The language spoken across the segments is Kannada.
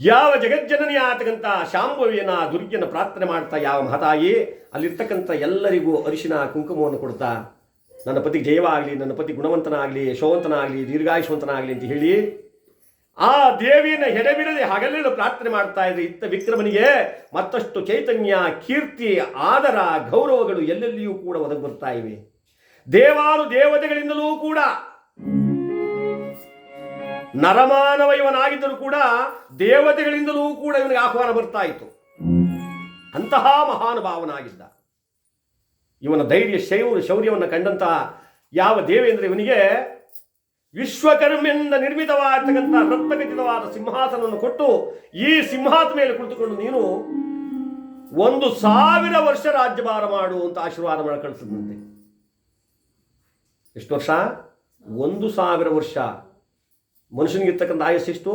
ಯಾವ ಜಗಜ್ಜನನಿ ಆತಕ್ಕಂಥ ಶಾಂಭವಿಯನ ದುರ್ಗಿಯನ್ನ ಪ್ರಾರ್ಥನೆ ಮಾಡ್ತಾ ಯಾವ ಮಹತಾಯಿ, ಅಲ್ಲಿರ್ತಕ್ಕಂಥ ಎಲ್ಲರಿಗೂ ಅರಿಶಿನ ಕುಂಕುಮವನ್ನು ಕೊಡ್ತಾ. ನನ್ನ ಪತಿ ಜಯವಾಗಲಿ ನನ್ನ ಪತಿ ಗುಣವಂತನಾಗಲಿ, ಯಶೋವಂತನಾಗಲಿ, ದೀರ್ಘಾಯುಷವಂತನಾಗಲಿ ಅಂತ ಹೇಳಿ, ಆ ದೇವಿಯನ್ನು ಹೆಡೆಬಿಡದೆ ಹಗಲಿನ ಪ್ರಾರ್ಥನೆ ಮಾಡ್ತಾ ಇದ್ರೆ ಇತ್ತ ವಿಕ್ರಮನಿಗೆ ಮತ್ತಷ್ಟು ಚೈತನ್ಯ, ಕೀರ್ತಿ, ಆದರ, ಗೌರವಗಳು ಎಲ್ಲೆಲ್ಲಿಯೂ ಕೂಡ ಒದಗಿ ಬರ್ತಾ ಇವೆ. ದೇವಾನು ದೇವತೆಗಳಿಂದಲೂ ಕೂಡ ನರಮಾನವ ಇವನಾಗಿದ್ದರೂ ಕೂಡ ದೇವತೆಗಳಿಂದಲೂ ಕೂಡ ಇವನಿಗೆ ಆಹ್ವಾನ ಬರ್ತಾ ಇತ್ತು. ಅಂತಹ ಮಹಾನುಭಾವನಾಗಿದ್ದ ಇವನ ಧೈರ್ಯ ಶೌರ್ಯ ಶೌರ್ಯವನ್ನು ಕಂಡಂತಹ ಯಾವ ದೇವೇಂದ್ರ ಇವನಿಗೆ ವಿಶ್ವಕರ್ಮೆಯಿಂದ ನಿರ್ಮಿತವಾಗಿರ್ತಕ್ಕಂಥ ರತ್ನಖಚಿತವಾದ ಸಿಂಹಾಸನವನ್ನು ಕೊಟ್ಟು ಈ ಸಿಂಹಾಸ ಮೇಲೆ ಕುಳಿತುಕೊಂಡು ನೀನು ಒಂದು ಸಾವಿರ ವರ್ಷ ರಾಜ್ಯಭಾರ ಮಾಡು ಅಂತ ಆಶೀರ್ವಾದ ಮಾಡಿ ಕಳಿಸಿದಂತೆ. ಎಷ್ಟು ವರ್ಷ? ಒಂದು ಸಾವಿರ ವರ್ಷ. ಮನುಷ್ಯನಿಗಿರ್ತಕ್ಕಂಥ ಆಯಸ್ಸೆಷ್ಟು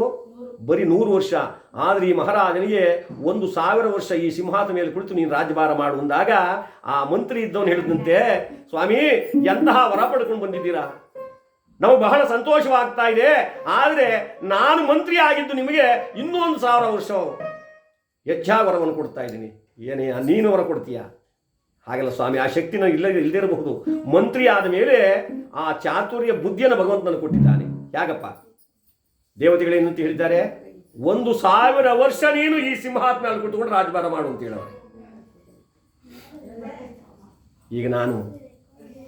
ಬರೀ ನೂರು ವರ್ಷ. ಆದರೆ ಈ ಮಹಾರಾಜನಿಗೆ ಒಂದು ಸಾವಿರ ವರ್ಷ ಈ ಸಿಂಹಾದ ಮೇಲೆ ಕುಳಿತು ನೀನು ರಾಜ್ಯಭಾರ ಮಾಡು ಅಂದಾಗ ಆ ಮಂತ್ರಿ ಇದ್ದವನು ಹೇಳಿದಂತೆ ಸ್ವಾಮಿ, ಎಂತಹ ವರ ಪಡ್ಕೊಂಡು ಬಂದಿದ್ದೀರಾ? ನಮಗೆ ಬಹಳ ಸಂತೋಷವಾಗ್ತಾ ಇದೆ. ಆದರೆ ನಾನು ಮಂತ್ರಿ ಆಗಿದ್ದು ನಿಮಗೆ ಇನ್ನೂ ಒಂದು ಸಾವಿರ ವರ್ಷ. ಹೆಚ್ಚಾ ವರವನ್ನು ಕೊಡ್ತಾ ಇದ್ದೀನಿ. ಏನೇ ನೀನು ವರ ಕೊಡ್ತೀಯಾ? ಹಾಗೆಲ್ಲ ಸ್ವಾಮಿ, ಆ ಶಕ್ತಿನ ಇಲ್ಲ ಇಲ್ಲದೇ ಇರಬಹುದು. ಮಂತ್ರಿ ಆದ ಮೇಲೆ ಆ ಚಾತುರ್ಯ ಬುದ್ಧಿಯನ್ನು ಭಗವಂತನ ಕೊಟ್ಟಿದ್ದಾನೆ. ಯಾಕಪ್ಪ? ದೇವತೆಗಳೇನಂತ ಹೇಳಿದ್ದಾರೆ? ಒಂದು ಸಾವಿರ ವರ್ಷ ನೀನು ಈ ಸಿಂಹಾತ್ಮೆಯಲ್ಲಿ ಕುತ್ಕೊಂಡು ರಾಜಭಾರ ಮಾಡು ಅಂತ ಹೇಳೋರು. ಈಗ ನಾನು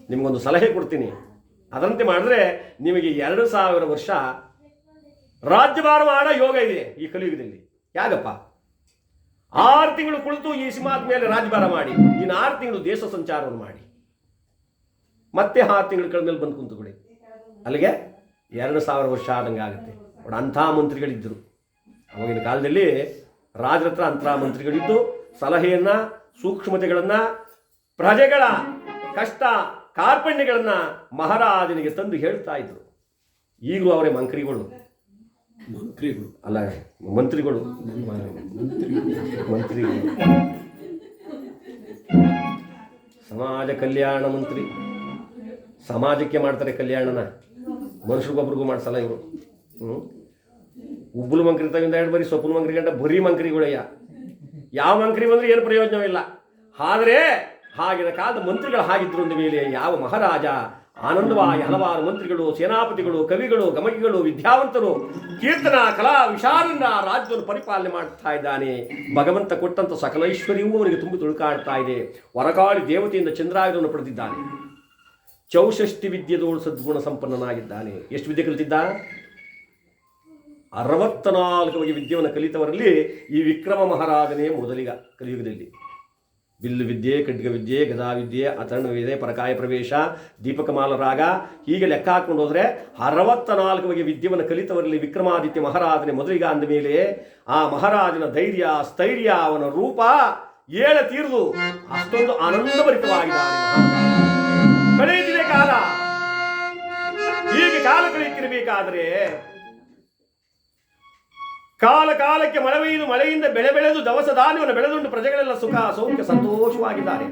ನಿಮಗೊಂದು ಸಲಹೆ ಕೊಡ್ತೀನಿ. ಅದರಂತೆ ಮಾಡಿದ್ರೆ ನಿಮಗೆ ಎರಡು ಸಾವಿರ ವರ್ಷ ರಾಜ್ಯಭಾರ ಮಾಡೋ ಯೋಗ ಇದೆ ಈ ಕಲಿಯುಗದಲ್ಲಿ. ಯಾಕಪ್ಪ? ಆರು ತಿಂಗಳು ಕುಳಿತು ಈ ಸಿಂಹಾದ ಮೇಲೆ ರಾಜ್ಯಭಾರ ಮಾಡಿ. ಇನ್ನು ಆರು ತಿಂಗಳು ದೇಶ ಸಂಚಾರವನ್ನು ಮಾಡಿ. ಮತ್ತೆ ಆರು ತಿಂಗಳು ಮೇಲೆ ಬಂದು ಕುಂತುಕೊಳ್ಳಿ ಅಲ್ಲಿಗೆ ಎರಡು ಸಾವಿರ ವರ್ಷ ಆದಂಗೆ ಆಗುತ್ತೆ. ನೋಡಿ ಅಂಥ ಮಂತ್ರಿಗಳಿದ್ದರು. ಅವಾಗಿನ ಕಾಲದಲ್ಲಿ ರಾಜರತ್ರ ಅಂಥ ಮಂತ್ರಿಗಳಿದ್ದು ಸಲಹೆಯನ್ನು ಸೂಕ್ಷ್ಮತೆಗಳನ್ನು ಪ್ರಜೆಗಳ ಕಷ್ಟ ಕಾರ್ಪಣ್ಯಗಳನ್ನು ಮಹಾರಾಜನಿಗೆ ತಂದು ಹೇಳ್ತಾ ಇದ್ರು. ಈಗಲೂ ಅವರೇ ಮಂತ್ರಿಗಳು. ಮಂತ್ರಿಗಳು. ಅಲ್ಲ ಮಂತ್ರಿಗಳು. ಮಂತ್ರಿಗಳು. ಸಮಾಜ ಕಲ್ಯಾಣ ಮಂತ್ರಿ. ಸಮಾಜಕ್ಕೆ ಮಾಡ್ತಾರೆ ಕಲ್ಯಾಣನ. ಮನುಷ್ಯರಿಗೊಬ್ರಿಗೂ ಮಾಡಿಸಲ್ಲ ಇವರು. ಹ್ಞೂ ಉಬ್ಬುಲು ಮಂಕ್ರಿ ತಗಿಂದ ಎರಡು ಬರೀ ಸೊಪ್ಪು ಮಂಕ್ರಿ ಗಂಟ ಬರೀ ಮಂಕ್ರಿಗಳಯ್ಯ. ಯಾವ ಮಂಕ್ರಿ ಬಂದ್ರೆ ಏನು ಪ್ರಯೋಜನವಿಲ್ಲ. ಆದರೆ ಹಾಗಿನ ಕಾಲದ ಮಂತ್ರಿಗಳು ಹಾಗಿದ್ರು ಅಂದ ಮೇಲೆ ಯಾವ ಮಹಾರಾಜ ಆನಂದವಾಗಿ ಹಲವಾರು ಮಂತ್ರಿಗಳು, ಸೇನಾಪತಿಗಳು, ಕವಿಗಳು, ಗಮಕಿಗಳು, ವಿದ್ಯಾವಂತರು, ಕೀರ್ತನ, ಕಲಾ, ವಿಶಾಲನ ರಾಜ್ಯವನ್ನು ಪರಿಪಾಲನೆ ಮಾಡ್ತಾ ಇದ್ದಾನೆ. ಭಗವಂತ ಕೊಟ್ಟಂತ ಸಕಲ ಅವರಿಗೆ ತುಂಬಿ ತುಳುಕಾಡ್ತಾ ಇದೆ. ವರಕಾಳಿ ದೇವತೆಯಿಂದ ಚಂದ್ರಾಯುಧವನ್ನು ಪಡೆದಿದ್ದಾನೆ. ಚೌಷಷ್ಟಿ ವಿದ್ಯೆದೋಳು ಸದ್ಗುಣ ಸಂಪನ್ನನಾಗಿದ್ದಾನೆ. ಎಷ್ಟು ವಿದ್ಯೆ ಕಲಿತಿದ್ದ? ಅರವತ್ತ ನಾಲ್ಕು ಬಗೆಯ ವಿದ್ಯೆಯನ್ನು ಕಲಿತವರಲ್ಲಿ ಈ ವಿಕ್ರಮ ಮಹಾರಾಜನೇ ಮೊದಲಿಗ ಕಲಿಯುಗದಲ್ಲಿ. ಬಿಲ್ಲು ವಿದ್ಯೆ, ಖಡ್ಗ ವಿದ್ಯೆ, ಗದಾ ವಿದ್ಯೆ, ಅಥರ್ಣ ವಿದ್ಯೆ, ಪರಕಾಯ ಪ್ರವೇಶ ದೀಪಕಮಾಲ ರಾಗ ಹೀಗೆ ಲೆಕ್ಕ ಹಾಕೊಂಡು ಹೋದರೆ ಅರವತ್ತ ನಾಲ್ಕು ವಿದ್ಯೆಯನ್ನು ಕಲಿತವರಲ್ಲಿ ವಿಕ್ರಮಾದಿತ್ಯ ಮಹಾರಾಜನೇ ಮೊದಲಿಗ ಅಂದ ಮೇಲೆ ಆ ಮಹಾರಾಜನ ಧೈರ್ಯ, ಸ್ಥೈರ್ಯ, ಅವನ ರೂಪ ಏಳ ತೀರ್ದು. ಅಷ್ಟೊಂದು ಆನಂದಭರಿತವಾಗಿದ್ದಾನೆ ಮಹಾರಾಜ. ಕಳೆಯುತ್ತಿದೆ ಕಾಲ. ಹೀಗೆ ಕಾಲ ಕಳೆಯುತ್ತಿರಬೇಕಾದರೆ ಕಾಲ ಕಾಲಕ್ಕೆ ಮಳೆ ಬೆಳೆದು ಮಳೆಯಿಂದ ಬೆಳೆ ಬೆಳೆದು ದವಸ ಧಾನ್ಯವನ್ನು ಬೆಳೆದುಂಡು ಪ್ರಜೆಗಳೆಲ್ಲ ಸುಖ, ಸೌಖ್ಯ, ಸಂತೋಷವಾಗಿದ್ದಾರೆ.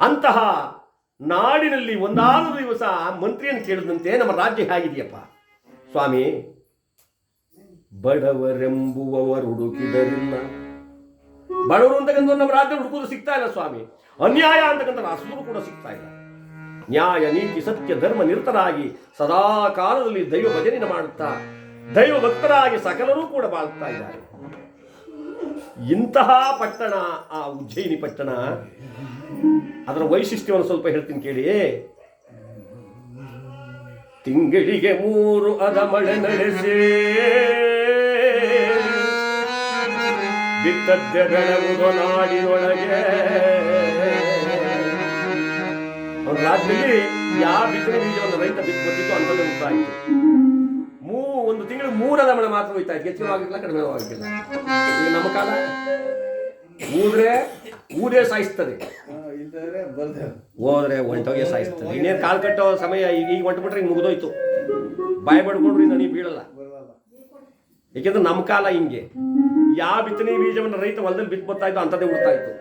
ಅಂತಹ ನಾಡಿನಲ್ಲಿ ಒಂದಾರು ದಿವಸ ಮಂತ್ರಿಯನ್ನು ಕೇಳಿದಂತೆ ನಮ್ಮ ರಾಜ್ಯ ಹೇಗಿದೆಯಪ್ಪ? ಸ್ವಾಮಿ, ಬಡವರೆಂಬುವವರು ಹುಡುಕಿದರಿಲ್ಲ. ಬಡವರು ಅಂತಕ್ಕಂಥ ನಮ್ಮ ರಾಜ್ಯ ಹುಡುಕುವುದು ಸಿಗ್ತಾ ಇಲ್ಲ ಸ್ವಾಮಿ. ಅನ್ಯಾಯ ಅಂತಕ್ಕಂಥ ಹಸುರು ಕೂಡ ಸಿಗ್ತಾ ಇಲ್ಲ. ನ್ಯಾಯ ನೀತಿ, ಸತ್ಯ, ಧರ್ಮ ನಿರತರಾಗಿ ಸದಾ ಕಾಲದಲ್ಲಿ ದೈವ ಭಜನೆಯನ್ನು ಮಾಡುತ್ತಾ ದೈವ ಭಕ್ತರಾಗಿ ಸಕಲರೂ ಕೂಡ ಬಾಳ್ತಾ ಇದ್ದಾರೆ. ಇಂತಹ ಪಟ್ಟಣ, ಆ ಉಜ್ಜಯಿನಿ ಪಟ್ಟಣ, ಅದರ ವೈಶಿಷ್ಟ್ಯವನ್ನು ಸ್ವಲ್ಪ ಹೇಳ್ತೀನಿ ಕೇಳಿ. ತಿಂಗಳಿಗೆ ಮೂರು ಅದ ಮಳೆ ನಡೆಸಿ ಬಿತ್ತದ್ದೆ ಬೆಳಗುವುದು ನಾಡಿನೊಳಗೆ ರಾಜ್ಯದಲ್ಲಿ ಯಾವ ಬಿತ್ತನೆ ಬೀಜವನ್ನು ರೈತ ಬಿತ್ತಿದ್ದು ಅಂಥದ್ದು ಉಂಟಾಯಿತು ಮೂರದ ಮಳೆ ಮಾತ್ರ ಹೋಯ್ತಾ ಇತ್ತು ಹೆಚ್ಚಿನ ಆಗಿಲ್ಲ ಕಡಿಮೆ ಆಗಿಲ್ಲ. ಈಗ ನಮ್ಮ ಕಾಲ ಊದ್ರೆ ಊರೇ ಸಾಯಿಸ್ತದೆ. ಹೋದ್ರೆ ಹೊಂಟೋಗೆ ಸಾಯಿಸ್ತದೆ. ಇನ್ನೇನು ಕಾಲು ಕಟ್ಟೋ ಸಮಯ ಈಗ ಈಗ ಹೊಂಟ್ಬಿಟ್ರೆ ಈಗ ಮುಗಿದೋಯ್ತು. ಬಾಯಿ ಪಡ್ಕೊಂಡ್ರಿ ನನಗೆ ಬೀಳಲ್ಲ. ಏಕೆಂದ್ರೆ ನಮ್ಮ ಕಾಲ ಹಿಂಗೆ. ಯಾವ ಬಿತ್ತನೆ ಬೀಜವನ್ನು ರೈತ ಹೊಲದಲ್ಲಿ ಬಿತ್ತು ಬರ್ತಾ ಇತ್ತು ಅಂಥದ್ದೇ ಉಡ್ತಾ ಇತ್ತು.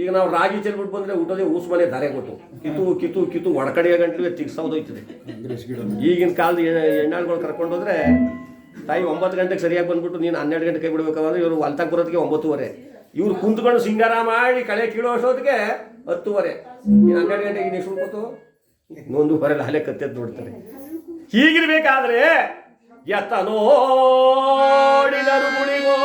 ಈಗ ನಾವು ರಾಗಿ ಚೆಲ್ಬಿಟ್ಟು ಬಂದ್ರೆ ಊಟದೇ ಊಸ್ ಮನೆ ಧಾರೆ ಕೊಟ್ಟು ಕಿತ್ತು ಕಿತ್ತು ಕಿತ್ತು ಒಡಕಡೆಯ ಗಂಟಲು ತಿಗ್ಸೋದೋಯ್ತದೆ ಈಗಿನ ಕಾಲದ ಹೆಣ್ಣಾಳುಗಳು ಕರ್ಕೊಂಡು ತಾಯಿ ಒಂಬತ್ತು ಗಂಟೆಗೆ ಸರಿಯಾಗಿ ಬಂದ್ಬಿಟ್ಟು ನೀನು ಹನ್ನೆರಡು ಗಂಟೆ ಕೈ ಬಿಡ್ಬೇಕಾದ್ರೆ ಇವರು ಹೊಲ್ತಾಗ ಬರೋದಕ್ಕೆ ಒಂಬತ್ತುವರೆ. ಇವ್ರು ಕುಂತ್ಕೊಂಡು ಸಿಂಗಾರ ಮಾಡಿ ಕಳೆ ಕೀಳೋ ಅಷ್ಟೊತ್ತಿಗೆ ಹತ್ತುವರೆ. ನೀನು ಹನ್ನೆರಡು ಗಂಟೆಗೆ ನೀವು ಸುಳ್ಕೊತು ಹೊರಲ್ಲ ಹಲೆ ಕತ್ತೆದ್ದು ನೋಡ್ತಾರೆ. ಹೀಗಿರ್ಬೇಕಾದ್ರೆ ಎತ್ತ ನೋಡಿದರು ಗುಡಿಗೋ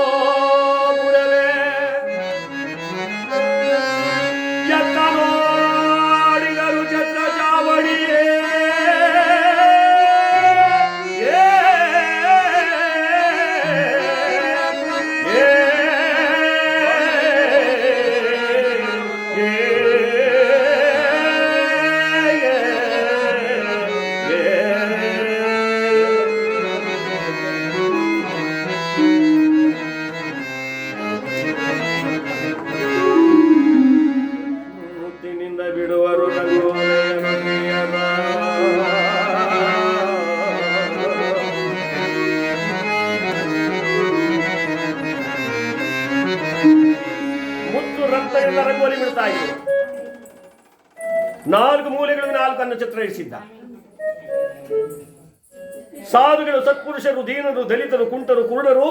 ಸಾಧುಗಳು, ಸತ್ಪುರುಷರು, ದೀನರು, ದಲಿತರು, ಕುಂಟರು, ಕುರುಡರು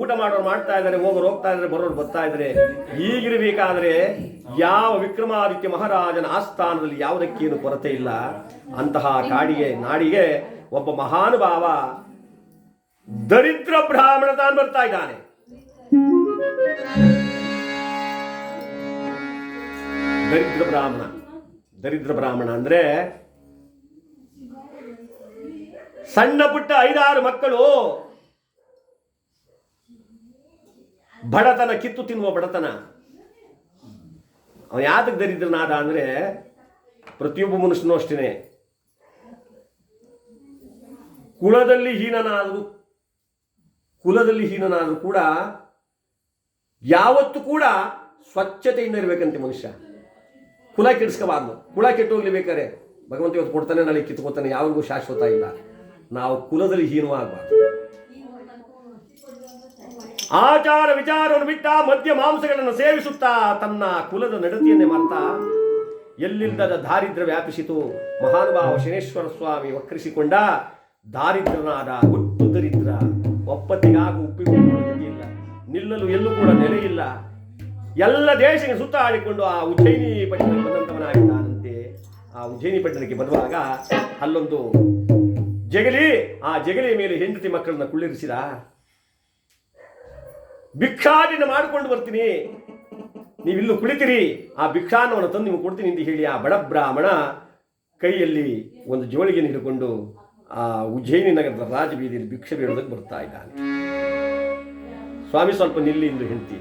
ಊಟ ಮಾಡೋರು ಮಾಡ್ತಾ ಇದ್ದಾರೆ, ಹೋಗೋರು ಹೋಗ್ತಾ ಇದ್ದಾರೆ, ಬರೋರು ಬರ್ತಾ ಇದ್ದಾರೆ. ಈಗಿರಬೇಕಾದ್ರೆ ಯಾವ ವಿಕ್ರಮಾದಿತ್ಯ ಮಹಾರಾಜನ ಆಸ್ಥಾನದಲ್ಲಿ ಯಾವುದಕ್ಕೇನು ಕೊರತೆ ಇಲ್ಲ, ಅಂತಹ ಕಾಡಿಗೆ, ನಾಡಿಗೆ ಒಬ್ಬ ಮಹಾನುಭಾವ ದರಿದ್ರ ಬ್ರಾಹ್ಮಣ ತಾನು ಬರ್ತಾ ಇದ್ದಾನೆ. ದರಿದ್ರ ಬ್ರಾಹ್ಮಣ ದರಿದ್ರ ಬ್ರಾಹ್ಮಣ ಅಂದ್ರೆ ಸಣ್ಣ ಪುಟ್ಟ ಐದಾರು ಮಕ್ಕಳು ಬಡತನ, ಕಿತ್ತು ತಿನ್ನುವ ಬಡತನ. ಅವನು ಯಾತಕ್ಕೆ ದರಿದ್ರನಾದ ಅಂದ್ರೆ ಪ್ರತಿಯೊಬ್ಬ ಮನುಷ್ಯನೂ ಅಷ್ಟೇನೆ. ಕುಲದಲ್ಲಿ ಹೀನನಾದರೂ ಕುಲದಲ್ಲಿ ಹೀನನಾದರೂ ಕೂಡ ಯಾವತ್ತೂ ಕೂಡ ಸ್ವಚ್ಛತೆಯಿಂದ ಇರಬೇಕಂತೆ ಮನುಷ್ಯ. ಕುಲ ಕೆಡಿಸ್ಕೋಬಾರ್ದು. ಕುಲ ಕೆಟ್ಟು ಹೋಗ್ಲಿ ಬೇಕಾರೆ ಭಗವಂತ ಇವತ್ತು ಕೊಡ್ತಾನೆ, ನಾಳೆ ಕಿತ್ಕೋತಾನೆ ಯಾವಾಗೂ ಶಾಶ್ವತ ಇಲ್ಲ. ನಾವು ಕುಲದಲ್ಲಿ ಹೀನವಾಗಬಾರ್ದು. ಆಚಾರ ವಿಚಾರವನ್ನು ಬಿಟ್ಟ ಮದ್ಯ ಮಾಂಸಗಳನ್ನು ಸೇವಿಸುತ್ತಾ ತನ್ನ ಕುಲದ ನಡತೆಯನ್ನೇ ಮಾಡ್ತಾ ಎಲ್ಲಿಲ್ಲದ ದಾರಿದ್ರ್ಯ ವ್ಯಾಪಿಸಿತು. ಮಹಾನುಭಾವ ಶನೇಶ್ವರ ಸ್ವಾಮಿ ವಕ್ರಿಸಿಕೊಂಡ ದಾರಿದ್ರನಾದ ಒಟ್ಟು ದರಿದ್ರ. ಒಪ್ಪತ್ತಿಗಾಗ ಉಪ್ಪಿಕೊಂಡಿಲ್ಲ ನಿಲ್ಲಲು ಎಲ್ಲೂ ಕೂಡ ನೆಲೆಯಿಲ್ಲ. ಎಲ್ಲ ದೇಶಕ್ಕೆ ಸುತ್ತಾಡಿಕೊಂಡು ಆ ಉಜ್ಜಯಿನಿ ಪಟ್ಟಣಕ್ಕೆ ಬಂದಂತವನಾಗಿದ್ದಾನಂತೆ. ಆ ಉಜ್ಜಯಿನಿ ಪಟ್ಟಣಕ್ಕೆ ಬರುವಾಗ ಅಲ್ಲೊಂದು ಜಗಲಿ, ಆ ಜಗಲಿಯ ಮೇಲೆ ಹೆಂಡತಿ ಮಕ್ಕಳನ್ನ ಕುಳ್ಳಿರಿಸಿದ? ಭಿಕ್ಷಾಟನ ಮಾಡಿಕೊಂಡು ಬರ್ತೀನಿ. ನೀವಿಲ್ಲೂ ಕುಳಿತಿರಿ. ಆ ಭಿಕ್ಷಾನ್ನವನ್ನು ತಂದು ನಿಮಗೆ ಕೊಡ್ತೀನಿ ಅಂತ ಹೇಳಿ ಆ ಬಡ ಬ್ರಾಹ್ಮಣ ಕೈಯಲ್ಲಿ ಒಂದು ಜೋಳಿಗೆ ಹಿಡ್ಕೊಂಡು ಆ ಉಜ್ಜಯಿನಿ ನಗರದ ರಾಜಬೀದಿಯಲ್ಲಿ ಭಿಕ್ಷೆ ಬೀಳೋದಕ್ಕೆ ಬರ್ತಾ ಇದ್ದಾನೆ. ಸ್ವಾಮಿ ಸ್ವಲ್ಪ ನಿಲ್ಲಿ ಎಂದು ಹೆಂಡತಿ.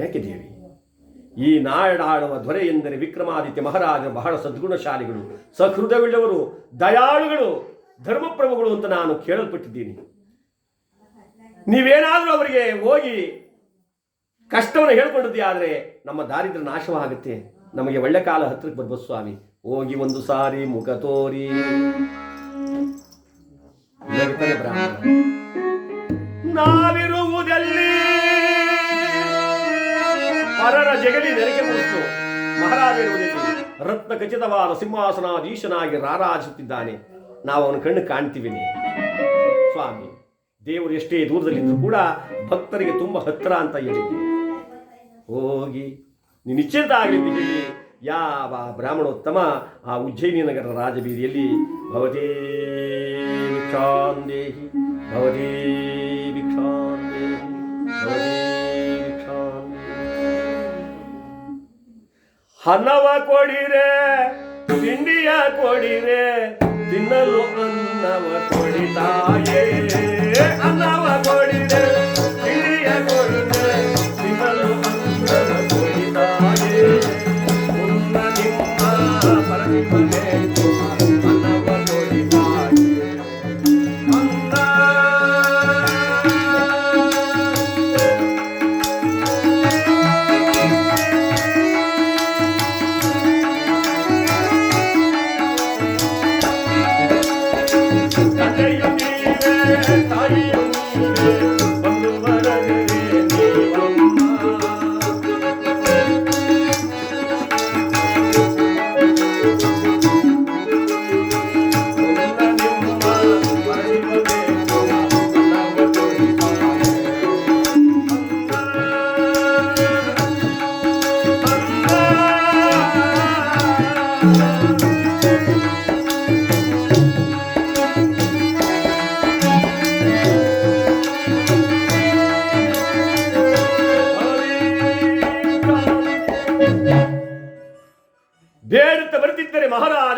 ಯಾಕೆ ದೇವಿ? ಈ ನಾಡಾಡುವ ದೊರೆ ಎಂದರೆ ವಿಕ್ರಮಾದಿತ್ಯ ಮಹಾರಾಜರು ಬಹಳ ಸದ್ಗುಣಶಾಲಿಗಳು ಸಹೃದಯವುಳ್ಳವರು ದಯಾಳುಗಳು, ಧರ್ಮಪ್ರಭುಗಳು ಅಂತ ನಾನು ಕೇಳಲ್ಪಟ್ಟಿದ್ದೀನಿ. ನೀವೇನಾದರೂ ಅವರಿಗೆ ಹೋಗಿ ಕಷ್ಟವನ್ನು ಹೇಳ್ಕೊಂಡಿದ್ದೀ ಆದರೆ ನಮ್ಮ ದಾರಿದ್ರ ನಾಶವಾಗುತ್ತೆ. ನಮಗೆ ಒಳ್ಳೆ ಕಾಲ ಹತ್ತಿರಕ್ಕೆ ಬರ್ಬೋದು ಸ್ವಾಮಿ. ಹೋಗಿ ಒಂದು ಸಾರಿ ಮುಖ ತೋರಿ. ನಗುತ್ತಾನೆ ಪರರ ಜಗಲಿ ಮಹಾರಾಜ ರತ್ನ ಖಚಿತವಾದ ಸಿಂಹಾಸನಾಧೀಶನಾಗಿ ರಾರಾಜಿಸುತ್ತಿದ್ದಾನೆ. ನಾವು ಅವನ ಕಣ್ಣು ಕಾಣ್ತೀವಿ ಸ್ವಾಮಿ, ದೇವರು ಎಷ್ಟೇ ದೂರದಲ್ಲಿದ್ದರೂ ಕೂಡ ಭಕ್ತರಿಗೆ ತುಂಬ ಹತ್ತಿರ ಅಂತ ಹೇಳಿದ್ದೆ. ಹೋಗಿ ನಿಶ್ಚಿತ ಆಗಲಿ ಹೇಳಿ. ಯಾವ ಬ್ರಾಹ್ಮಣೋತ್ತಮ ಆ ಉಜ್ಜಯಿನಿ ನಗರ ರಾಜಬೀದಿಯಲ್ಲಿ ಭವದೇ ಭಿಕ್ಷಾಂದೇಹಿ ಭವದೇ ಭಿಕ್ಷಾಂದೇಹಿ, ಭವತೇ ಹಣವ ಕೊಡಿರೆ ತಿಂಡಿಯ ಕೊಡಿರೆ ತಿನ್ನಲು ಅನ್ನವ ಕೊಡಿತಾಯೇ ಅನ್ನವ ಕೊಡಿರೆ ತಿಂಡಿಯ ಕೊಡಿರೆ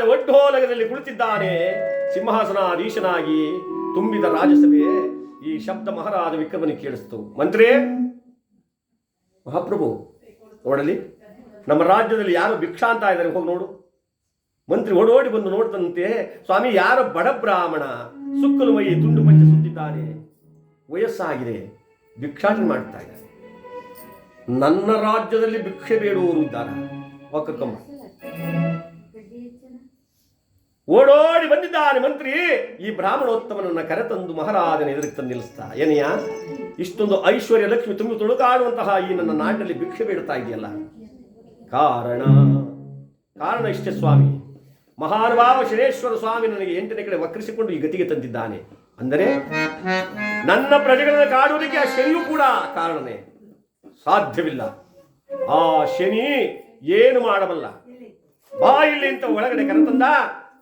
ರಾಜ್ಯದಲ್ಲಿ ಕುಳಿತಿದ್ದಾನೆ ಸಿಂಹಾಸನಾಧೀಶನಾಗಿ ತುಂಬಿದ ರಾಜಸಭೆ. ಈ ಶಬ್ದ ಮಹಾರಾಜ ವಿಕ್ರಮನಿಗೆ ಕೇಳಿಸ್ತು. ಮಂತ್ರಿ ಮಹಾಪ್ರಭು ನೋಡಲಿ ನಮ್ಮ ರಾಜ್ಯದಲ್ಲಿ ಯಾರು ಭಿಕ್ಷಾ ಅಂತ ಇದ್ದಾರೆ ಹೋಗಿ ನೋಡು. ಮಂತ್ರಿ ಓಡೋಡಿ ಬಂದು ನೋಡ್ತಂತೆ ಸ್ವಾಮಿ, ಯಾರೋ ಬಡ ಬ್ರಾಹ್ಮಣ ಸುಕ್ಕಲು ಮೈ ತುಂಡು ಪಂಚ ಸುತ್ತಿದ್ದಾನೆ, ವಯಸ್ಸಾಗಿದೆ, ಭಿಕ್ಷಾಟನೆ ಮಾಡ್ತಾ ಇದ್ದಾನೆ. ನನ್ನ ರಾಜ್ಯದಲ್ಲಿ ಭಿಕ್ಷೆ ಬೇಡುವವರು ಇದ್ದಾರೆ? ಒಕ್ಕಕ್ಕಮ್ಮ ಓಡೋಡಿ ಬಂದಿದ್ದಾನೆ ಮಂತ್ರಿ. ಈ ಬ್ರಾಹ್ಮಣೋತ್ತಮನನ್ನ ಕರೆತಂದು ಮಹಾರಾಜನ ಎದುರಿಗೆ ತಂದು ನಿಲ್ಲಿಸ್ತಾ. ಏನಯ್ಯ ಇಷ್ಟೊಂದು ಐಶ್ವರ್ಯ ಲಕ್ಷ್ಮಿ ತುಂಬಿ ತುಳುಕಾಡುವಂತಹ ಈ ನನ್ನ ನಾಡಿನಲ್ಲಿ ಭಿಕ್ಷೆ ಬೇಡ್ತಾ ಇದೆಯಲ್ಲ? ಕಾರಣ? ಕಾರಣ ಇಷ್ಟೇ ಸ್ವಾಮಿ. ಮಹಾನುಭಾವ ಶನೇಶ್ವರ ಸ್ವಾಮಿ ನನಗೆ ಎಂಟನೇ ಕಡೆ ವಕ್ರಿಸಿಕೊಂಡು ಈ ಗತಿಗೆ ತಂದಿದ್ದಾನೆ. ಅಂದರೆ ನನ್ನ ಪ್ರಜೆಗಳನ್ನು ಕಾಡುವುದಕ್ಕೆ ಆ ಶನಿಯೂ ಕೂಡ ಕಾರಣನೇ. ಸಾಧ್ಯವಿಲ್ಲ. ಆ ಶನಿ ಏನು ಮಾಡಬಲ್ಲ? ಬಾ ಇಲ್ಲಿ ಅಂತ ಒಳಗಡೆ ಕರೆತಂದ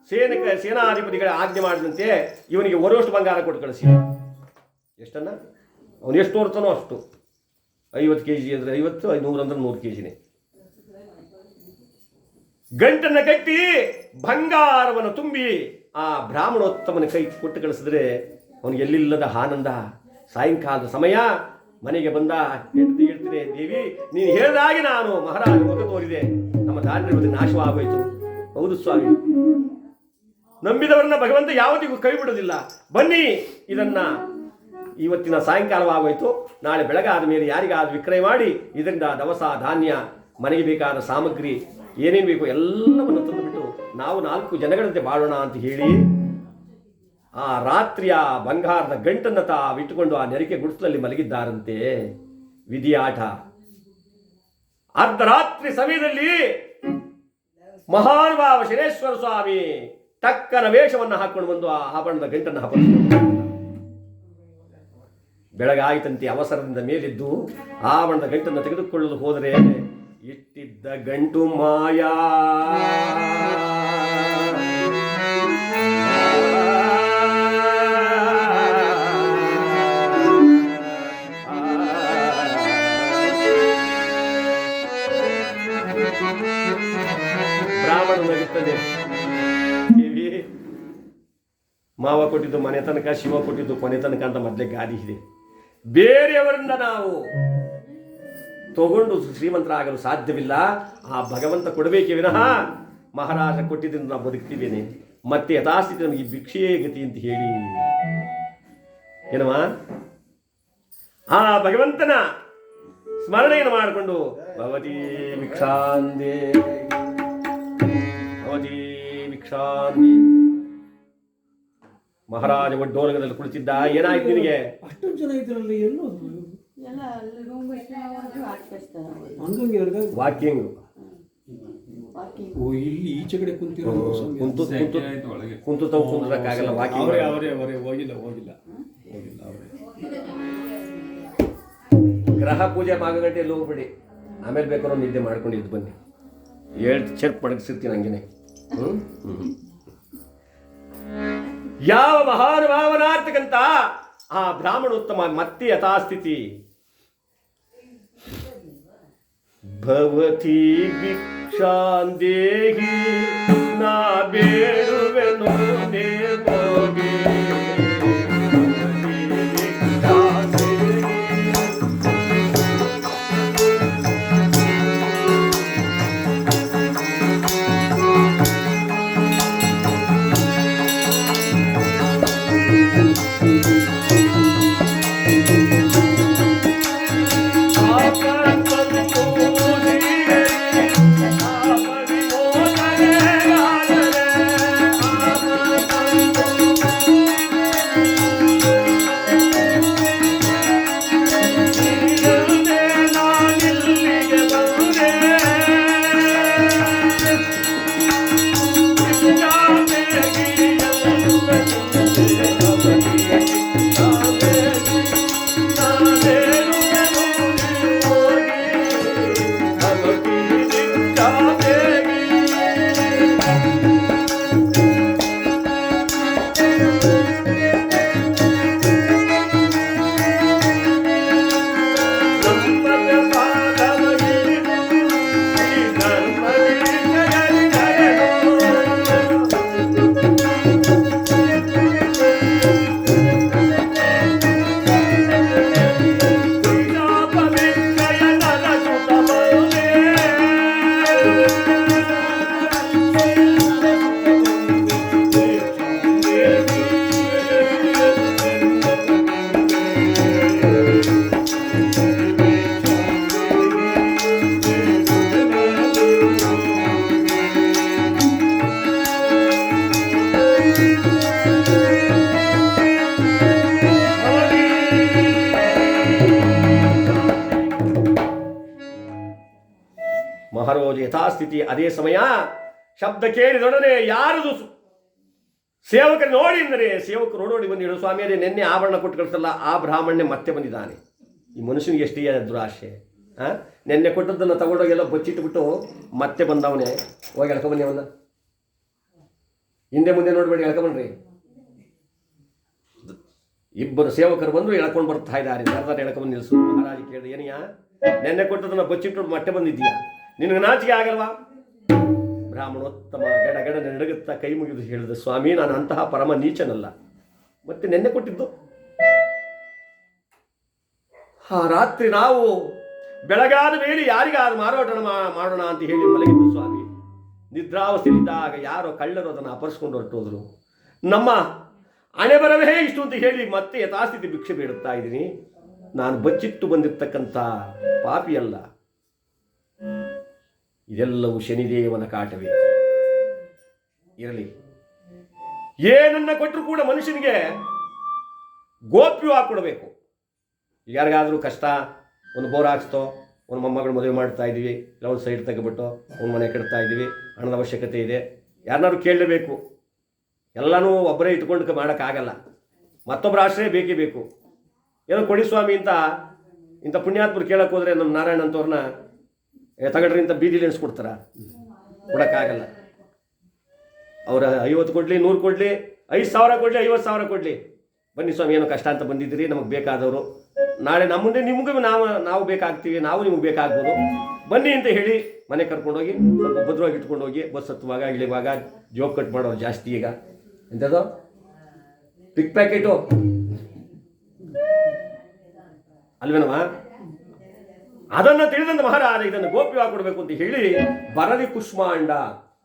ಸೇನಕ, ಸೇನಾಧಿಪತಿಗಳ ಆಜ್ಞೆ ಮಾಡಿದಂತೆ ಇವನಿಗೆ ಒರೋಷ್ಟು ಬಂಗಾರ ಕೊಟ್ಟು ಕಳಿಸಿ. ಎಷ್ಟನ್ನ? ಅವನು ಎಷ್ಟು ಹೊರ್ತಾನೋ ಅಷ್ಟು. ಐವತ್ತು ಕೆ ಜಿ ಅಂದರೆ ಐವತ್ತು, ಐನೂರು ಅಂದ್ರೆ ನೂರು ಕೆ ಜಿನೇ ಗಂಟನ್ನ ಕಟ್ಟಿ ಬಂಗಾರವನ್ನು ತುಂಬಿ ಆ ಬ್ರಾಹ್ಮಣೋತ್ತಮನ ಕೈ ಕೊಟ್ಟು ಕಳಿಸಿದ್ರೆ ಅವನಿಗೆ ಎಲ್ಲಿಲ್ಲದ ಆನಂದ? ಸಾಯಂಕಾಲದ ಸಮಯ, ಮನೆಗೆ ಬಂದ ಹೆಂಡತಿ ಹೇಳ್ತೀನಿ ದೇವಿ, ನೀನು ಹೇಳಿದಾಗೆ ನಾನು ಮಹಾರಾಜ ಮುಖ ತೋರಿದೆ. ನಮ್ಮ ದಾರಿ ನಾಶವಾಗೋಯ್ತು. ಹೌದು ಸ್ವಾಮಿ. ನಂಬಿದವರನ್ನ ಭಗವಂತ ಯಾವತ್ತಿಗೂ ಕೈ ಬಿಡೋದಿಲ್ಲ ಬನ್ನಿ ಇದನ್ನ ಇವತ್ತಿನ ಸಾಯಂಕಾಲವಾಗೋಯ್ತು. ನಾಳೆ ಬೆಳಗಾದ ಮೇಲೆ ಯಾರಿಗಾದ ವಿಕ್ರಯ ಮಾಡಿ, ಇದರಿಂದ ದವಸ, ಧಾನ್ಯ, ಮನೆಗೆ ಬೇಕಾದ ಸಾಮಗ್ರಿ, ಏನೇನು ಬೇಕು ಎಲ್ಲವನ್ನು ತಂದುಬಿಟ್ಟು ನಾವು ನಾಲ್ಕು ಜನಗಳಂತೆ ಬಾಳೋಣ ಅಂತ ಹೇಳಿ, ಆ ರಾತ್ರಿಯ ಬಂಗಾರದ ಗಂಟನ್ನು ತಾವಿಟ್ಟುಕೊಂಡು ಆ ನೆರಿಕೆ ಗುಡಿಸಲಲ್ಲಿ ಮಲಗಿದ್ದಾರಂತೆ. ವಿಧಿ ಆಟ ಅರ್ಧರಾತ್ರಿ ಸಮಯದಲ್ಲಿ ಮಹಾನುಭಾವ ಶನೇಶ್ವರ ಸ್ವಾಮಿ ಟಕ್ಕನ ವೇಷವನ್ನು ಹಾಕೊಂಡು ಬಂದು ಆ ಆಭರಣದ ಗಂಟನ್ನು ಹಾಕೊಂಡು ಬೆಳಗಾಯಿತಂತೆ ಅವಸರದಿಂದ ಮೇಲಿದ್ದು ಆಭರಣದ ಗಂಟನ್ನು ತೆಗೆದುಕೊಳ್ಳಲು ಹೋದರೆ ಇಟ್ಟಿದ್ದ ಗಂಟು ಮಾಯಾ. ಬ್ರಾಹ್ಮಣ ಮಾವ ಕೊಟ್ಟಿದ್ದು ಮನೆ ತನಕ, ಶಿವ ಕೊಟ್ಟಿದ್ದು ಕೊನೆ ತನಕ ಅಂತ ಮೊದಲೇ ಗಾದಿ ಇದೆ. ಬೇರೆಯವರಿಂದ ನಾವು ತಗೊಂಡು ಶ್ರೀಮಂತರಾಗಲು ಸಾಧ್ಯವಿಲ್ಲ. ಆ ಭಗವಂತ ಕೊಡಬೇಕೇ ವಿನಃ ಮಹಾರಾಜ ಕೊಟ್ಟಿದ್ದರಿಂದ ನಾವು ಬದುಕ್ತಿದ್ದೇನೆ ಮತ್ತೆ ಯಥಾಸ್ಥಿತಿ ನಮಗೆ ಭಿಕ್ಷೆಯೇ ಗತಿ ಅಂತ ಹೇಳಿ. ಏನವಾ ಆ ಭಗವಂತನ ಸ್ಮರಣೆಯನ್ನು ಮಾಡಿಕೊಂಡು ಭವತಿ ಭಿಕ್ಷಾಂದೇ ಭವತಿ ಭಿಕ್ಷಾಂದೇ. ಮಹಾರಾಜ ಒಡ್ಡೋಲಗದಲ್ಲಿ ಕುಳಿತಿದ್ದ ಏನಾಯ್ತು ನಿನಗೆ? ಅಷ್ಟೊಂದು ಜನ ಇದ್ರಲ್ಲಿ ಎಲ್ಲೋ ಎಲ್ಲ ಹಂಗಂಗೆ ವಾಕಿಂಗ್ ವಾಕಿಂಗ್ ಓ ಇಲ್ಲಿ ಈಚೆ ಕಡೆ ಕುಂತಿರೋ ಕುಂತು ಕುಂತು ಕುಂತು ತಾವು ಕುಂದ್ರಕ್ಕಾಗಲ್ಲ ವಾಕಿಂಗ್ ಅವರೇ ಅವರೇ ಅವರೇ ಹೋಗಿಲ್ಲ ಹೋಗಿಲ್ಲ. ಹೋಗಿಲ್ಲ ಅವರೇ. ಗ್ರಹ ಪೂಜೆ ಮಾಗಗಂಟೆಯಲ್ಲಿ ಹೋಗ್ಬೇಡಿ. ಆಮೇಲೆ ಬೇಕಾದ್ರೂ ನಿದ್ದೆ ಮಾಡ್ಕೊಂಡು ಇದ್ದು ಬನ್ನಿ. ಹೇಳ್ ಚೆಕ್ ಪಡಗಿಸಿರ್ತೀನಿ ಹಂಗೇನೆ. ಹ್ಞೂ ಹ್ಮ್. ಯಾವ ಮಹಾನುಭಾವನಾರ್ಥಕಂತ ಆ ಬ್ರಾಹ್ಮಣೋತ್ತಮ ಮತ್ತೆ ಯಥಾಸ್ಥಿತಿ? ಭವತಿ ಭಿಕ್ಷಾಂದೇಹಿ ನಾ ಬೇಡುವೆನು ದೇವೋಗೆ ಯಥಾಸ್ಥಿತಿ ಅದೇ ಸಮಯ ಶಬ್ದ ಕೇಳಿದೊಡನೆ ಯಾರದು ಸೇವಕರು ನೋಡಿ ಅಂದರೆ ಸೇವಕರು ನೋಡಿ ಬಂದು ಹೇಳು ಸ್ವಾಮಿ, ಅದೇ ನಿನ್ನೆ ಆಭರಣ ಕೊಟ್ಟು ಕಳಿಸಲ್ಲ, ಆ ಬ್ರಾಹ್ಮಣ್ಯ ಮತ್ತೆ ಬಂದಿದ್ದಾನೆ. ಈ ಮನುಷ್ಯನಿಗೆ ಎಷ್ಟೇ ದುರಾಶೆ ಹಾಂ ನಿನ್ನೆ ಕೊಟ್ಟದ್ದನ್ನು ತಗೊಂಡೋಗೆಲ್ಲ ಬಚ್ಚಿಟ್ಟುಬಿಟ್ಟು ಮತ್ತೆ ಬಂದವನೇ. ಹೋಗಿ ಎಳ್ಕೊಬನ್ನಿ ಅವನ ಹಿಂದೆ ಮುಂದೆ ನೋಡಬೇಡಿ, ಎಳ್ಕೊಬನ್ರಿ. ಇಬ್ಬರು ಸೇವಕರು ಬಂದು ಎಳ್ಕೊಂಡು ಬರ್ತಾ ಇದ್ದಾರೆ. ಎಳ್ಕೊಂಡು ಎಳ್ಕೊಂಬಂದು ನಿಲ್ಸು ಮಹಾರಾಜ ಕೇಳಿದ ಏನಯ್ಯ ನೆನ್ನೆ ಕೊಟ್ಟದನ್ನ ಬಚ್ಚಿಟ್ಟು ಮತ್ತೆ ಬಂದಿದ್ದೀಯಾ? ನಿನಗೆ ನಾಚಿಕೆ ಆಗಲ್ವಾ? ಬ್ರಾಹ್ಮಣೋತ್ತಮ ಗಡಗಡ ನಡಗುತ್ತಾ ಕೈ ಮುಗಿದು ಹೇಳಿದ ಸ್ವಾಮಿ, ನಾನು ಅಂತಹ ಪರಮ ನೀಚನಲ್ಲ. ಮತ್ತೆ ನೆನ್ನೆ ಕೊಟ್ಟಿದ್ದು? ಆ ರಾತ್ರಿ ನಾವು ಬೆಳಗಾದ ಮೇಲೆ ಯಾರಿಗಾದ್ರು ಮಾರಾಟ ಮಾಡೋಣ ಅಂತ ಹೇಳಿ ಮಲಗಿದ್ದು ಸ್ವಾಮಿ. ನಿದ್ರಾವಸ್ಥೆಯಲ್ಲಿದ್ದಾಗ ಯಾರೋ ಕಳ್ಳರು ಅದನ್ನು ಅಪರಿಸ್ಕೊಂಡು ಹೊರಟೋದ್ರು. ನಮ್ಮ ಹಣೆ ಬರವೇ ಇಷ್ಟು ಅಂತ ಹೇಳಿ ಮತ್ತೆ ಯಥಾಸ್ಥಿತಿ ಭಿಕ್ಷೆ ಬೇಡುತ್ತಾ ಇದ್ದೀನಿ. ನಾನು ಬಚ್ಚಿಟ್ಟು ಬಂದಿರ್ತಕ್ಕಂಥ ಪಾಪಿಯಲ್ಲ. ಇದೆಲ್ಲವೂ ಶನಿದೇವನ ಕಾಟವೇ. ಇರಲಿ. ಏನನ್ನ ಕೊಟ್ಟರು ಕೂಡ ಮನುಷ್ಯನಿಗೆ ಗೋಪ್ಯವಾಗಿ ಕೊಡಬೇಕು ಯಾರಿಗಾದರೂ ಕಷ್ಟ, ಒಂದು ಬೋರ್ ಹಾಕ್ಸ್ತೋ, ಒಂದು ಮೊಮ್ಮಗಳು ಮದುವೆ ಮಾಡ್ತಾ ಇದ್ದೀವಿ, ಇಲ್ಲ ಒಂದು ಸೈಡ್ ತೆಗೆಬಿಟ್ಟು ಒಂದು ಮನೆ ಕಟ್ತಾ ಇದ್ದೀವಿ, ಹಣದ ಅವಶ್ಯಕತೆ ಇದೆ, ಯಾರನ್ನಾದ್ರು ಕೇಳಲೇಬೇಕು. ಎಲ್ಲನೂ ಒಬ್ಬರೇ ಇಟ್ಕೊಂಡು ಮಾಡೋಕ್ಕಾಗಲ್ಲ. ಮತ್ತೊಬ್ಬರ ಆಶ್ರಯ ಬೇಕೇ ಬೇಕು. ಏನೋ ಕೊಡಿ ಸ್ವಾಮಿ ಅಂತ ಇಂಥ ಪುಣ್ಯಾತ್ಮರು ಕೇಳಕ್ಕೆ ಹೋದರೆ ನಮ್ಮ ನಾರಾಯಣ ಅಂತವ್ರನ್ನ ತಗಡ್ರಿ ಅಂತ ಬೀದಿಲಿ ಎಣಿಸ್ಕೊಡ್ತಾರ ಕೊಡೋಕ್ಕಾಗಲ್ಲ. ಅವರ ಐವತ್ತು ಕೊಡಲಿ, ನೂರು ಕೊಡಲಿ, ಐದು ಸಾವಿರ ಕೊಡಲಿ, ಐವತ್ತು ಸಾವಿರ ಕೊಡಲಿ. ಬನ್ನಿ ಸ್ವಾಮಿ, ಏನೋ ಕಷ್ಟ ಅಂತ ಬಂದಿದ್ದೀರಿ, ನಮಗೆ ಬೇಕಾದವರು. ನಾಳೆ ನಮ್ಮ ಮುಂದೆ ನಿಮಗೂ ನಾವು ನಾವು ಬೇಕಾಗ್ತೀವಿ, ನಾವು ನಿಮ್ಗೆ ಬೇಕಾಗ್ಬೋದು. ಬನ್ನಿ ಅಂತ ಹೇಳಿ ಮನೆ ಕರ್ಕೊಂಡೋಗಿ, ಸ್ವಲ್ಪ ಭದ್ರವಾಗಿ ಇಟ್ಕೊಂಡು ಹೋಗಿ ಬಸ್ ಹತ್ತುವಾಗ, ಇಳಿವಾಗ ಜೋಬ್ ಕಟ್ ಮಾಡೋರು ಜಾಸ್ತಿ ಈಗ. ಎಂಥದ್ದು ಪಿಕ್ ಪ್ಯಾಕೆಟು ಅಲ್ವೇನವ ಅದನ್ನು ತಿಳಿದಂತ ಮಹಾರಾಜ ಇದನ್ನು ಗೋಪ್ಯವಾಗಿ ಕೊಡಬೇಕು ಅಂತ ಹೇಳಿ ಬರಲಿ ಕುಷ್ಮಾಂಡ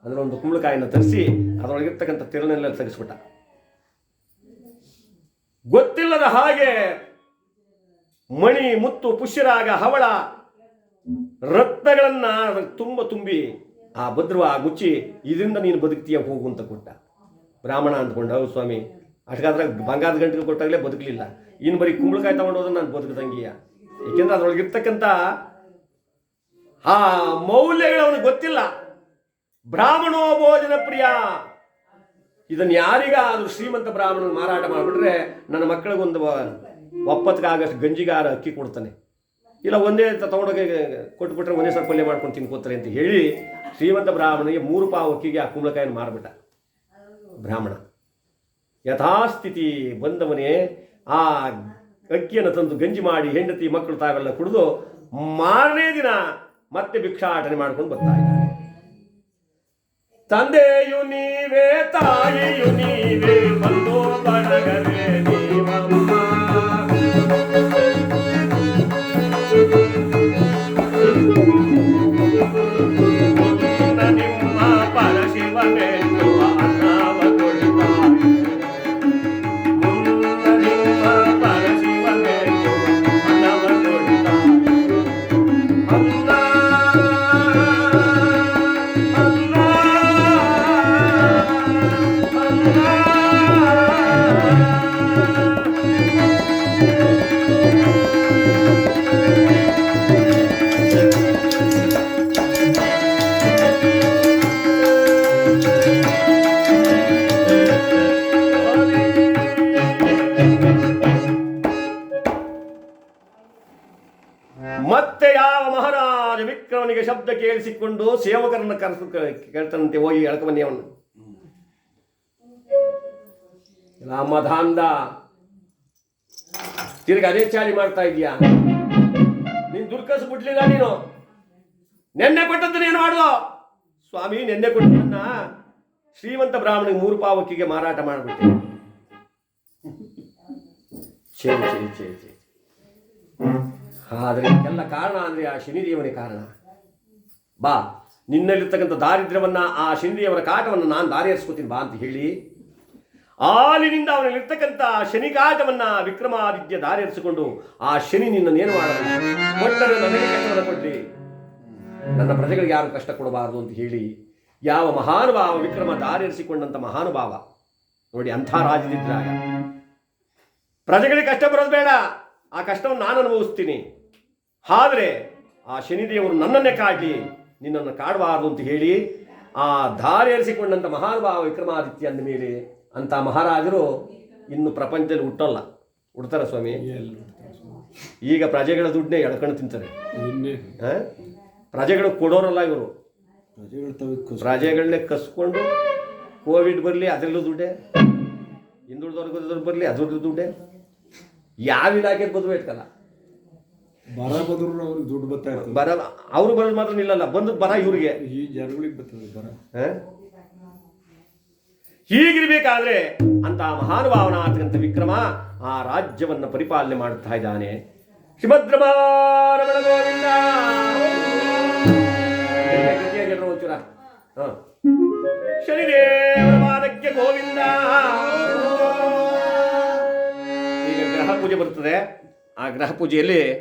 ಅದರ ಒಂದು ಕುಂಬಳಕಾಯಿನ ತರಿಸಿ ಅದರೊಳಗಿರ್ತಕ್ಕಂಥ ತಿರುನೆಲ್ಲ ತೆಗೆಸ್ಬಿಟ್ಟ ಗೊತ್ತಿಲ್ಲದ ಹಾಗೆ ಮಣಿ, ಮುತ್ತು, ಪುಷ್ಯರಾಗ, ಹವಳ ರತ್ನಗಳನ್ನ ತುಂಬ ತುಂಬಿ ಆ ಭದ್ರವ ಮುಚ್ಚಿ ಇದರಿಂದ ನೀನು ಬದುಕ್ತೀಯ, ಹೋಗು ಅಂತ ಕೊಟ್ಟ. ಬ್ರಾಹ್ಮಣ ಅಂದ್ಕೊಂಡ, ಹೌದು ಸ್ವಾಮಿ, ಅಷ್ಟಾದ್ರೆ ಬಂಗಾರದ ಗಂಟೆಗೆ ಕೊಟ್ಟಾಗಲೇ ಬದುಕಲಿಲ್ಲ. ಇನ್ನು ಬರೀ ಕುಂಬಳಕಾಯಿ ತಗೊಂಡೋದ್ರೆ ನಾನು ಬದುಕದಂಗಿಯ? ಏಕೆಂದ್ರೆ ಅದರೊಳಗಿರ್ತಕ್ಕಂಥ ಆ ಮೌಲ್ಯಗಳು ಅವನಿಗೆ ಗೊತ್ತಿಲ್ಲ. ಬ್ರಾಹ್ಮಣೋ ಭೋಜನ ಪ್ರಿಯ. ಇದನ್ನು ಯಾರಿಗಾದ್ರೂ ಶ್ರೀಮಂತ ಬ್ರಾಹ್ಮಣನ ಮಾರಾಟ ಮಾಡಿಬಿಟ್ರೆ ನನ್ನ ಮಕ್ಕಳಿಗೊಂದು ಒಪ್ಪತ್ತಿಗಾಗಷ್ಟು ಗಂಜಿಗಾರ ಅಕ್ಕಿ ಕೊಡ್ತಾನೆ. ಇಲ್ಲ ಒಂದೇ ತಗೊಂಡೋಗಿ ಕೊಟ್ಬಿಟ್ರೆ ಒಂದೇ ಸ್ವಲ್ಪ ಪಲ್ಯ ಮಾಡ್ಕೊಂಡು ತಿನ್ಕೋತಾರೆ ಅಂತ ಹೇಳಿ ಶ್ರೀಮಂತ ಬ್ರಾಹ್ಮಣಿಗೆ ಮೂರು ಪಾವು ಅಕ್ಕಿಗೆ ಆ ಕುಂಬಳಕಾಯನ್ನು ಮಾರ್ಬಿಟ್ಟ. ಬ್ರಾಹ್ಮಣ. ಯಥಾಸ್ಥಿತಿ ಬಂದವನೇ ಆ ಅಕ್ಕಿಯನ್ನು ತಂದು ಗಂಜಿ ಮಾಡಿ ಹೆಂಡತಿ ಮಕ್ಕಳು ತಾವೆಲ್ಲ ಕುಡಿದು ಮಾರನೇ ದಿನ ಮತ್ತೆ ಭಿಕ್ಷಾಟನೆ ಮಾಡ್ಕೊಂಡು ಬರ್ತಾ ಇದ್ದಾರೆ. ತಂದೆಯು ನೀವೇ, ತಾಯಿಯು ನೀವೇ, ಬಂದು ಬಳಗವೇ ಮತ್ತೆ ಯಾವ ಮಹಾರಾಜ ವಿಕ್ರಮನಿಗೆ ಶಬ್ದ ಕೇಳಿಸಿಕೊಂಡು ಸೇವಕರನ್ನು ಕರೆಸು ಕೇಳ್ತಾನಂತೆ ಹೋಗಿ ಎಳ್ಕೊಂಬನ್ನಿ ಅವನು. ರಾಮಧಾಂದ, ತಿರ್ಗಿ ಅದೇ ಚಾಳಿ ಮಾಡ್ತಾ ಇದೀಯಾ ನೀನ್ ದುರ್ಕಸ್ ಬಿಡ್ಲಿಲ್ಲ ನೀನು? ನೆನ್ನೆ ಕೊಟ್ಟದ್ದನ್ನ ಏನು ಮಾಡುದು ಸ್ವಾಮಿ, ನೆನ್ನೆ ಕೊಟ್ಟದನ್ನ ಶ್ರೀಮಂತ ಬ್ರಾಹ್ಮಣಿಗೆ ಮೂರು ಪಾವಕಿಗೆ ಮಾರಾಟ ಮಾಡಿಬಿಟ್ಟೆ. ಛೇ ಛೇ ಛೇ ಛೇ. ಆದರೆ ಎಲ್ಲ ಕಾರಣ ಅಂದರೆ ಆ ಶನಿದೇವನೇ ಕಾರಣ. ಬಾ, ನಿನ್ನಲ್ಲಿರ್ತಕ್ಕಂಥ ದಾರಿದ್ರ್ಯವನ್ನು, ಆ ಶನಿದೇವರ ಕಾಟವನ್ನು ನಾನು ದಾರಿಯರಿಸ್ಕೋತೀನಿ ಬಾ ಅಂತ ಹೇಳಿ ಆಲಿನಿಂದ ಅವನಲ್ಲಿರ್ತಕ್ಕಂಥ ಶನಿ ಕಾಟವನ್ನ ವಿಕ್ರಮಾದಿತ್ಯ ದಾರಿಯರಿಸಿಕೊಂಡು ಆ ಶನಿ ನಿನ್ನನ್ನೇನು ಮಾಡಬೇಕು ಕೊಟ್ಟರೆ ಕಷ್ಟವನ್ನು ನನ್ನ ಪ್ರಜೆಗಳಿಗೆ ಯಾರು ಕಷ್ಟ ಕೊಡಬಾರದು ಅಂತ ಹೇಳಿ, ಯಾವ ಮಹಾನುಭಾವ ವಿಕ್ರಮ ದಾರಿಯರಿಸಿಕೊಂಡಂಥ ಮಹಾನುಭಾವ, ನೋಡಿ ಅಂಥ ರಾಜನಿದ್ರಾಗ ಪ್ರಜೆಗಳಿಗೆ ಕಷ್ಟ ಬರೋದು ಬೇಡ, ಆ ಕಷ್ಟವನ್ನು ನಾನು ಅನುಭವಿಸ್ತೀನಿ. ಆದರೆ ಆ ಶನಿದೇವರು ನನ್ನನ್ನೇ ಕಾಡಲಿ ನಿನ್ನನ್ನು ಕಾಡಬಾರದು ಅಂತ ಹೇಳಿ ಆ ದಾರಿ ಏರಿಸಿಕೊಂಡಂಥ ಮಹಾನುಭಾವ ವಿಕ್ರಮಾದಿತ್ಯ ಅಂದ ಮೇಲೆ ಅಂಥ ಮಹಾರಾಜರು ಇನ್ನು ಪ್ರಪಂಚದಲ್ಲಿ ಹುಟ್ಟಲ್ಲ. ಹುಡ್ತಾರ ಸ್ವಾಮಿ? ಈಗ ಪ್ರಜೆಗಳ ದುಡ್ಡನ್ನೇ ಎಳ್ಕೊಂಡು ತಿಂತಾರೆ? ಪ್ರಜೆಗಳು ಕೊಡೋರಲ್ಲ ಇವರು. ಪ್ರಜೆಗಳನ್ನೇ ಕಸ್ಕೊಂಡು ಕೋವಿಡ್ ಬರಲಿ ಅದರಲ್ಲೂ ದುಡ್ಡೆ. ಹಿಂದುಳಿದವ್ರಿಗೆ ಬರಲಿ ಅದರಲ್ಲೂ ದುಡ್ಡೆ. ಯಾವ ಇಲಾಖೆ ಬದುಕು ಇಟ್ಕಲ್ಲ ಬರ ಬದ್ರು ಅವ್ರಿಗೆ ದುಡ್ಡು ಬರ್ತಾ ಇರ್ತದೆ. ಬರ ಅವರು ಬರೋದು ಮಾತ್ರ ನಿಲ್ಲಲ್ಲ ಬಂದು ಬರ ಇವ್ರಿಗೆ. ಈ ಜನಗಳಿಗೆ ಬರ್ತದೆ ಬರ? ಹೀಗಿರ್ಬೇಕಾದ್ರೆ ಅಂತ ಮಹಾನುಭಾವನಾಥಕಂತ ವಿಕ್ರಮ ಆ ರಾಜ್ಯವನ್ನು ಪರಿಪಾಲನೆ ಮಾಡುತ್ತಾ ಇದ್ದಾನೆ. ಶ್ರೀಭದ್ರಮಾರಮಣ ಗೋವಿಂದ. ಒಂಚೂರ. ಹ. ಶನಿದೇವರ ಗೋವಿಂದ. ಈಗ ಗ್ರಹ ಪೂಜೆ ಬರ್ತದೆ. ಆ ಗ್ರಹ ಪೂಜೆಯಲ್ಲಿ